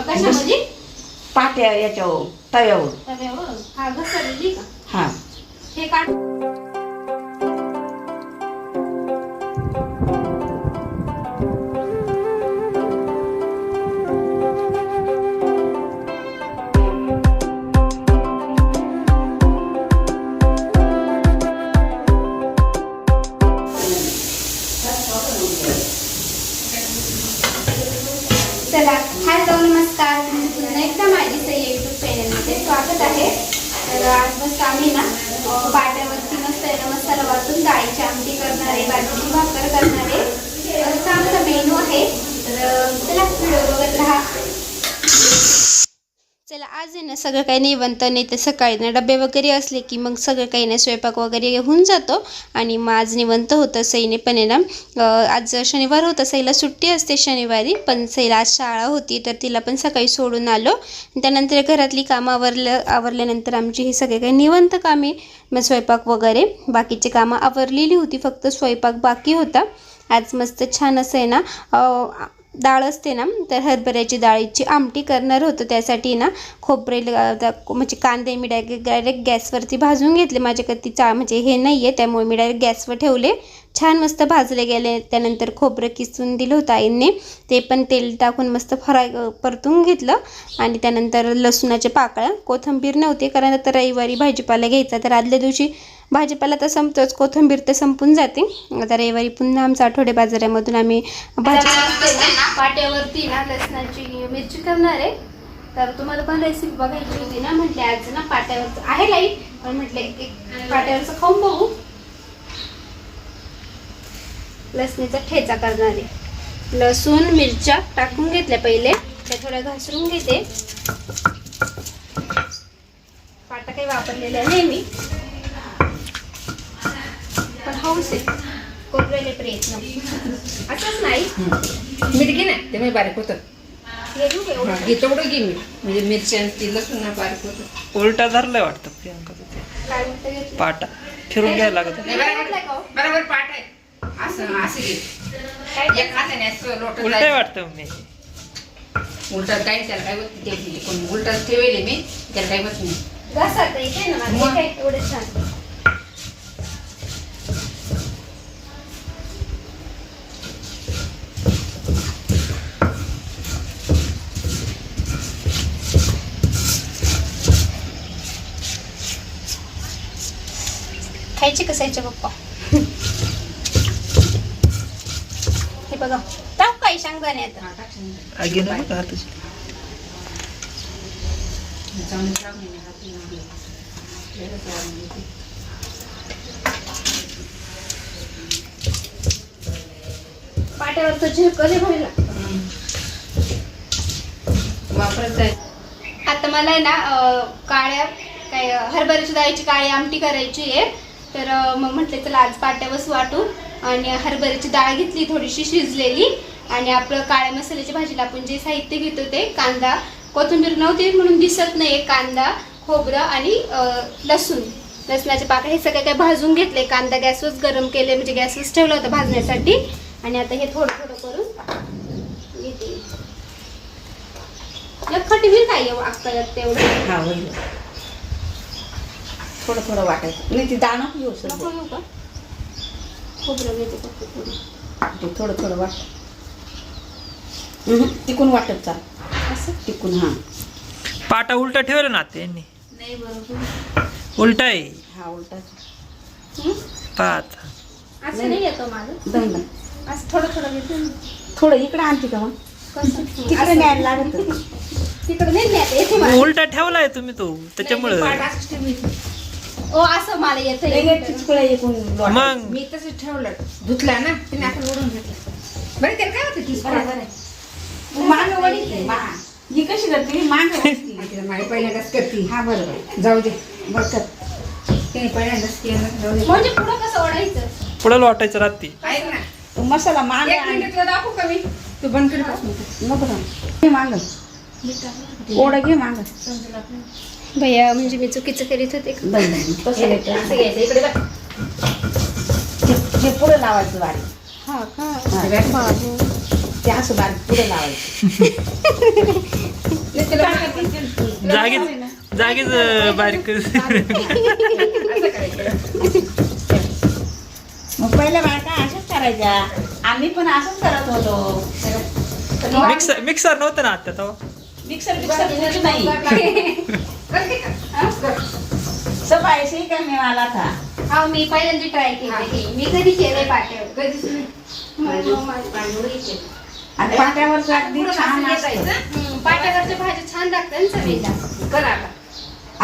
कशामध्ये पाट्या याच्यावर तव्यावर तव्यावर हा घसरलेली का हा हे काढ चला. हॅलो नमस्कार. तुम्ही पुन्हा एकदा माझी सई युट्यूब चॅनलमध्ये स्वागत आहे. तर आज मस्त आम्ही ना पाट्यावरती मस्त आहे ना मसाला वाटून डाळीची आमटी करणारे बाजूची भाकर करणारे तर असा आमचा मेनू आहे तर चला व्हिडिओ बघत राहा. चला आज आहे ना सगळं काही निवंत नाही तर सकाळी ना डबे वगैरे असले की मग सगळं काही ना स्वयंपाक वगैरे होऊन जातो. आणि मग आज निवंत होतं सईने पण आहे ना आज शनिवार होता सईला सुट्टी असते शनिवारी पण सईला आज शाळा होती तर तिला पण सकाळी सोडून आलो. त्यानंतर घरातली कामं आवरलं आवरल्यानंतर आमची ही सगळे काही निवंत कामे मग स्वयंपाक वगैरे बाकीची कामं आवरलेली होती फक्त स्वयंपाक बाकी होता. आज मस्त छान असं आहे ना डाळ असते ना तर हरभऱ्याची डाळीची आमटी करणार होतं त्यासाठी ना खोबरे म्हणजे कांदे मी डायरेक्ट डायरेक्ट गॅसवरती भाजून घेतले. माझ्याकडे ती चा म्हणजे हे नाही आहे त्यामुळे मी डायरेक्ट गॅसवर ठेवले. छान मस्त भाजले गेले. त्यानंतर खोबरं किसून दिलं होतं आईने. ते पण तेल टाकून मस्त फ्राय परतून घेतलं. आणि त्यानंतर लसूणाच्या पाकळ्या. कोथिंबीर नव्हते कारण आता रविवारी भाजीपाला घ्यायचा. तर आदल्या दिवशी भाजीपाला तर संपतोच कोथिंबीर तर संपून जाते. आता रविवारी पुन्हा आमचा आठवडे बाजारामधून आम्ही भाजी पाट्यावरती ना लसणाची मिरची करणार आहे. तर तुम्हाला पण रेसिपी बघायची होती ना म्हटले आज ना पाट्यावरचं आहे लाइट पण म्हटले एक पाट्यावरचं खाऊन बघू. लसणीचा ठेचा करणार आहे. लसूण मिरच्या टाकून घेतल्या पहिले त्या थोड्या घासरून घेते. पाटा काही वापरलेल्या नाही मी. हौस आहे. प्रयत्न. असंच नाही. मीठ घे ना ते मी बारीक होतं. हे घेऊ का एवढं? घे तेवढं घे मी म्हणजे मिरची आणि ती लसूण ना बारीक होतं. उलटा धरलंय वाटतं प्रियांकाचं ते काय म्हणतं घेतलं? पाटा. फिरून घ्यायला लागत नाही, बरोबर बरोबर पाठ आहे. असं असं घे. काय एक हाताने असं लोटं उलटाय जायचं. वाटतं मी. उलटा काही त्याला काय होत पण उलटा ठेवले मी त्याला काही होत नाही. घासात ना मला हे काय एवढं छान? खायचे कसायचे पप्पा हे बघा टाक काही शेंगदाणे आता हा, भारी. वापरत आता मला आहे ना काळ्या काय अं, हरभऱ्याच्या डाळीची काळी आमटी करायची आहे तर मग म्हटलं चला आज पाट्यावरच वाटून आणि हरभऱ्याची डाळ घेतली थोडीशी शिजलेली आणि आपलं काळ्या मसाल्याच्या भाजीला आपण जे साहित्य घेतो ते कांदा. कोथिंबीर नव्हती म्हणून दिसत नाही कांदा खोबरं आणि लसूण. लसणाचे पाकळे हे सगळं काय भाजून घेतले कांदा गॅसवरच गरम केले म्हणजे गॅसवरच ठेवलं होतं भाजण्यासाठी. आणि आता हे थोडं थोडं करून घेते. लखटी होईल काय येऊ अक्कल तेवढं? थोडं थोडं वाटायचं. नाही ती दाणं येऊ नको शकतो घेऊ का? खोबरं घेते फक्त थोडी. थोडं थोडं वाट. तिकून वाटत चाल. असं? तिकून हा. पाटा उलटा ठेवलं ना त्यांनी नाही बरोबर उलटा आहे. हा उलटा हं? पाच असं नाही येतो माझं. दम दम असं थोडं थोडं घेते. थोडं इकडे आणते का मग. कसं? तिकडे. न्यायला लागत. तिकडे नाही उलटा ठेवलाय तुम्ही तो त्याच्यामुळं. ओ असं मला येतं एकूण. मग? मी तसंच ठेवलं. धुतला ना तिने आपण ओढून घेतलं. बरं त्याला काय होतं तीस बरं, ही कशी करते? मागं वळीत. माझी पहिल्यांदाच करते. हा बरोबर जाऊ दे. बरं कर. तिने पहिल्यांदाच केलं. जाऊ दे. म्हणजे पुढं कसं ओढायचं? पुढं लोटायचं रात्री. ऐक ना. तो मसाला माग एक मिनिट तुला दाखवू का मी? तू बंद कर पाच मिनिटं. नको ना घे माग. ओढ घे माग. भैया म्हणजे मी चुकीचं करीत होते का? दम दम. तसं नाही असं कर. घ्यायचं इकडे बघ. हे- हे पुढे लावायचं बारीक हा का बघ. बाबू ते असं बारीक पुढे लावायचं ते? जागीच जागीच अं, बारीक कर. असं करायचं मग पहिल्या बायका अशाच करायच्या आम्ही पण असंच करत होतो मिक्सर मिक्सर नव्हतं ना आता तेव्हा मिक्सर मिक्सर नाही. सब ऐसे ही करने वाला था. हा मी पहिल्यांदा ट्राय केली मी कधी केलंय पाट्यावर? कधीच नाही. आणि पाट्यावरचं अगदी छान असं असतं. पाट्यावरच्या भाज्या छान लागतात ना चवीला कर आता.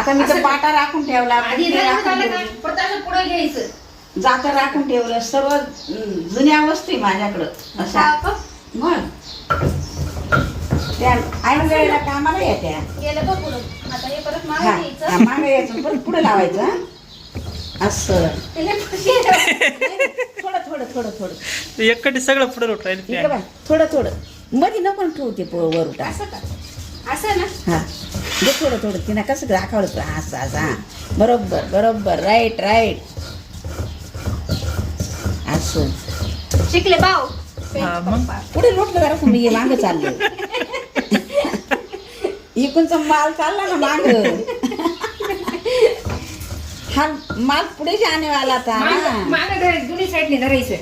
आता मी तर पाटा राखून ठेवला आधी पुढे जर राखून झालं का, ठेवली. परत असं पुढं घ्यायचं. जातं राखून ठेवलं सर्व अं, जुन्या वस्तू आहे माझ्याकडं. अशा हा का? मग. त्या ऐन वेळेला कामाला येत्या गेलं बघ पुढं? आता हे परत हा मागे हा, घ्यायचं मागं यायचं परत पुढे लावायचं हा. असं. थोडं थोडं थोडं थोडं. एकटी सगळं पुढे लोट इकडे राहील बघ थोडं थोडं. मध्ये नको ठेवते वर उठा असं का? असं ना? हा. दे थोडं थोडं. तिनं कसं दाखवलं तुला असं असं हा बरोबर बरोबर. राईट राईट असं. शिकले भाऊ. हा, मग? पुढे लोटलं जरा तुम्ही मागं चाललं इकडचा माल चालला ना माग. हा माल पुढे जाने वाला था ना मागं धरायचं दोन्ही साईडने धरायचं.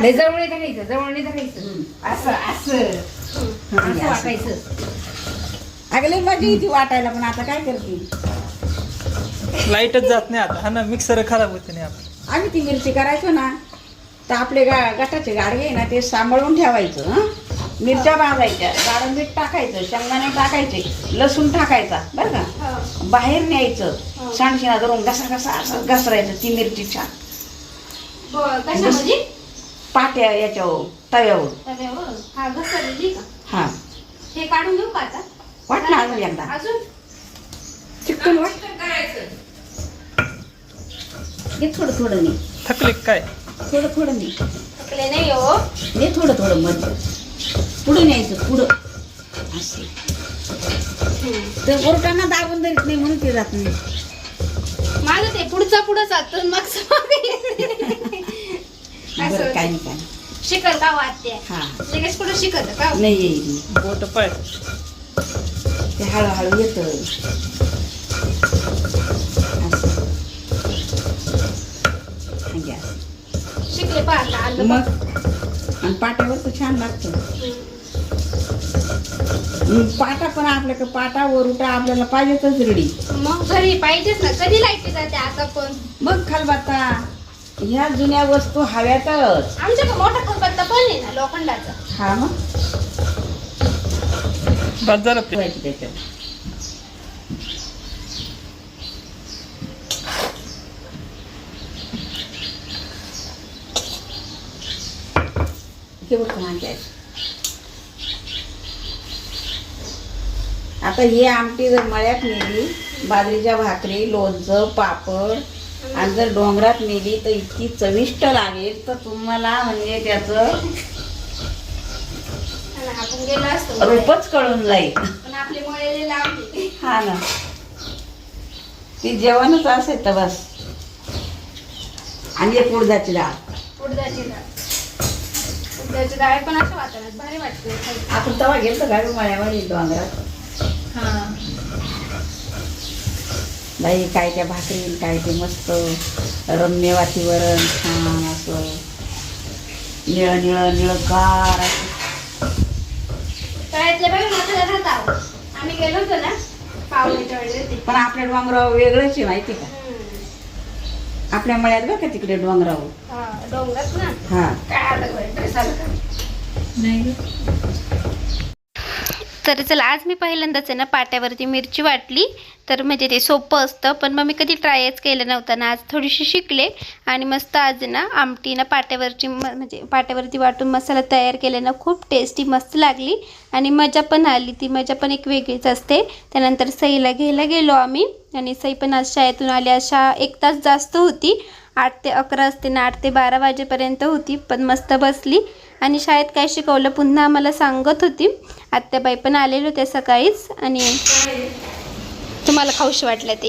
लय जवळ धरायचं जवळ धरायचं. असं असं. असं वाटायचं. अगले मजा येते वाटायला पण आता काय करते? लाईटच जात नाही आता हा ना मिक्सर खराब होते नाही आपण आम्ही ती मिरची करायचो ना तर आपले गा गटाचे गाडगे आहे ना ते सांभाळून ठेवायचं हं. मिरच्या भाजायच्या गाडं मीठ टाकायचं शेंगदाणे टाकायचे लसूण टाकायचा बरं का? हो. बाहेर न्यायचं. सांडशिना धरून घसा घसा असं घसरायचं ती मिरची छान. ब- कशामध्ये? पाट्या याच्यावर तव्यावर. तव्यावर? हा हा. हे काढून घेऊ का आता? वाट ना अजून एकदा. अजून? चिकन वाट. थोडं थोडं नाही थकले का काय? थोडं थोडं नाही थकले नाही हो. घे थोडं थोडं मध्ये पुढे न्यायचं पुढं. असं. तर बोरटांना दाबून धरीत नाही म्हणून ते जात नाही. माझं ते पुढचा पुढं जातं मागचं मागे. असं बरं. काय नाही काय नाही. शिकल का वाटते हा. लगेच पुढं शिकत का नाही येईल बोट पाय ते हळूहळू येतं. असं. हा, घ्या. शिकले पाहता आलं मग? आणि पाट्यावर तर छान लागतं. पाटा पण आपल्याकडे पाटा वरुटा आपल्याला पाहिजेतच रेडी. मग घरी पाहिजेच ना कधी लाइट जाते आता पण? मग खालबाता ह्या जुन्या वस्तू हव्यातच. आमच्याकडे मोठा खलबत्ता पण आहे ना लोखंडाचा. हा मग. ठेवायची त्याच्यात. कमान द्यायचं. आता ही आमटी जर मळ्यात नेली बाजरीच्या भाकरी लोणचं पापड आणि जर डोंगरात नेली तर इतकी चविष्ट लागेल तर तुम्हाला म्हणजे त्याचं रूपच कळून जाईल. हा ना. ती जेवणच असेल तर बस. आणि एक उडदाची डाळ. उडदाची डाळ. डाळ पण असं भारी वाटते. आपण तेव्हा गेलतो गाडी मळ्यावर डोंगरात बाई काय त्या भाकरी काय ते मस्त रम्य वातीवरण छान असं. निळ निळ निळगार असं. तळ्यातले बघा म्हाताऱ्या राहत आम्ही गेलो होतो ना पण आपल्या डोंगरावर वेगळंच आहे माहिती का. आपल्या मळ्यात बघ का तिकडे डोंगरावर? हा, डोंगरात ना? हा. काय आलं बरं ड्रेस आलं का तर चला आज मी पहिल्यांदाच आहे ना पाट्यावरती मिरची वाटली. तर म्हणजे ते सोपं असतं पण मग मी कधी ट्रायच केलं नव्हतं ना आज थोडीशी शिकले. आणि मस्त आज ना आमटी ना पाट्यावरची म म्हणजे पाट्यावरती वाटून मसाला तयार केल्यानं खूप टेस्टी मस्त लागली. आणि मजा पण आली ती मजा पण एक वेगळीच असते. त्यानंतर सईला घ्यायला गेलो आम्ही. आणि सई पण आज शाळेतून आली अशा एक तास जास्त होती. आठ ते अकरा असते ना आठ ते बारा वाजेपर्यंत होती पण मस्त बसली. आणि शाळेत काय शिकवलं पुन्हा आम्हाला सांगत होती. आत्याबाई पण आलेले होते सकाळीच आणि तुम्हाला खाऊशी वाटलं ते.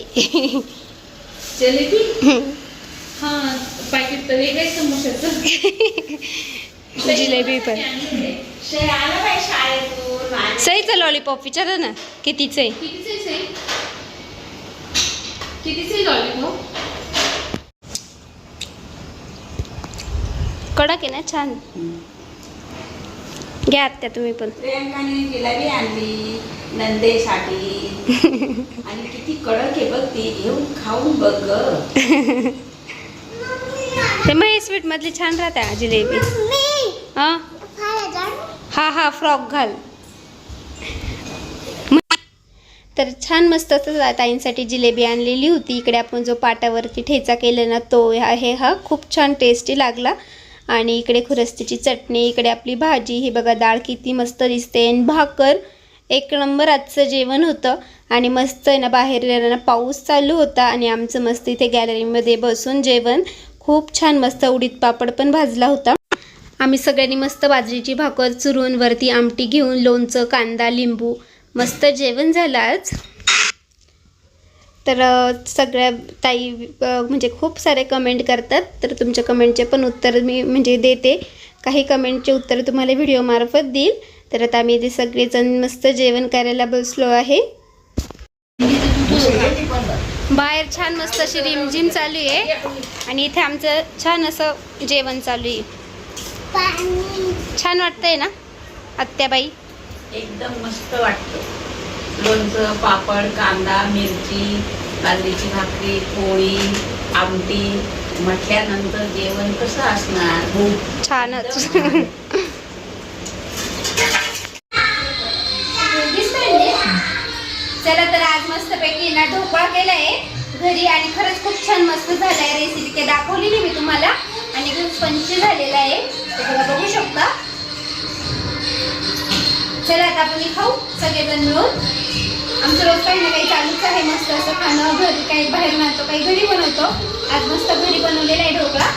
जलेबी? हा पण. सईचं लॉलीपॉप विचारा ना कितीचं आहे? कडक आहे ना छान. घ्या आत्या तुम्ही पण. प्रियंकाने जिलेबी आणली नंदेसाठी. आणि किती कडक आहे बघ ती घेऊन खाऊन बघ ग. ते मग स्वीट मधली छान राहते जिलेबी. हा? हा हा फ्रॉक घाल. तर छान मस्त असं ताईंसाठी जिलेबी आणलेली होती. इकडे आपण जो पाटावरती ठेचा केला ना तो आहे हा खूप छान टेस्टी लागला. आणि इकडे खुरस्तीची चटणी इकडे आपली भाजी. ही बघा डाळ किती मस्त दिसते. आणि भाकर एक नंबर आजचं जेवण होतं. आणि मस्त आहे ना बाहेर ना पाऊस चालू होता. आणि आमचं मस्त इथे गॅलरीमध्ये बसून जेवण. खूप छान मस्त उडीद पापड पण भाजला होता. आम्ही सगळ्यांनी मस्त बाजरीची भाकर चुरून वरती आमटी घेऊन लोणचं कांदा लिंबू मस्त जेवण झालं आज. तर सगळ्या ताई म्हणजे खूप सारे कमेंट करतात. तर तुमच्या कमेंटचे पण उत्तर मी म्हणजे देते. काही कमेंटचे उत्तर तुम्हाला व्हिडिओमार्फत देईल. तर आता आम्ही इथे सगळेजण मस्त जेवण करायला बसलो आहे. बाहेर छान मस्त अशी रिमझिम चालू आहे. आणि इथे आमचं छान असं जेवण चालू आहे. छान वाटतंय ना आत्याबाई? एकदम मस्त वाटतं लोणचं पापड कांदा मिरची बाजरीची भाकरी पोळी आमटी म्हटल्यानंतर जेवण कसं असणार? खूप छानच. चला तर आज मस्तपैकी ना ढोकळा केलाय. घरी आणि खरंच खूप छान मस्त झालाय रेसिपी ते दाखवली नाही मी तुम्हाला. आणि एकदम स्पंच झालेला आहे. ते बघा बघू शकता. चला आता आपण हे खाऊ. सगळेजण मिळून आमचं रोज काही ना काही चालूच आहे मस्त असं खाणं घरी काही बाहेर आणतो काही घरी बनवतो. आज मस्त घरी बनवलेला आहे ढोकळा.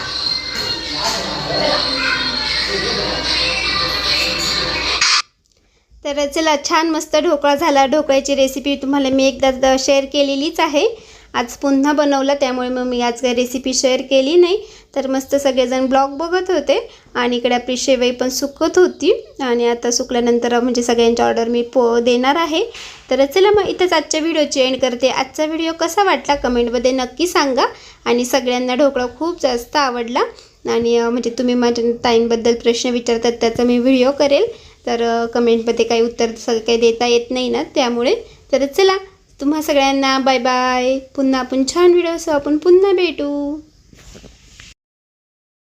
तर चला छान मस्त ढोकळा झाला. ढोकळ्याची रेसिपी तुम्हाला मी एकदा शेअर केलेलीच आहे. आज पुन्हा बनवला त्यामुळे मग मी आज काही रेसिपी शेअर केली नाही. तर मस्त सगळेजण ब्लॉग बघत होते आणि इकडे आपली शेवई पण सुकत होती. आणि आता सुकल्यानंतर म्हणजे सगळ्यांची ऑर्डर मी पो देणार आहे. तर चला मग इथंच आजच्या व्हिडिओची एंड करते. आजचा व्हिडिओ कसा वाटला कमेंटमध्ये नक्की सांगा. आणि सगळ्यांना ढोकळा खूप जास्त आवडला. आणि म्हणजे तुम्ही माझ्या ताईंबद्दल प्रश्न विचारतात त्याचा मी व्हिडिओ करेल. तर कमेंटमध्ये काही उत्तर सगळं काही देता येत नाही ना त्यामुळे. तर चला तुम्हा सगळ्यांना बाय बाय पुन्हा आपण छान व्हिडिओसह आपण पुन्हा भेटू.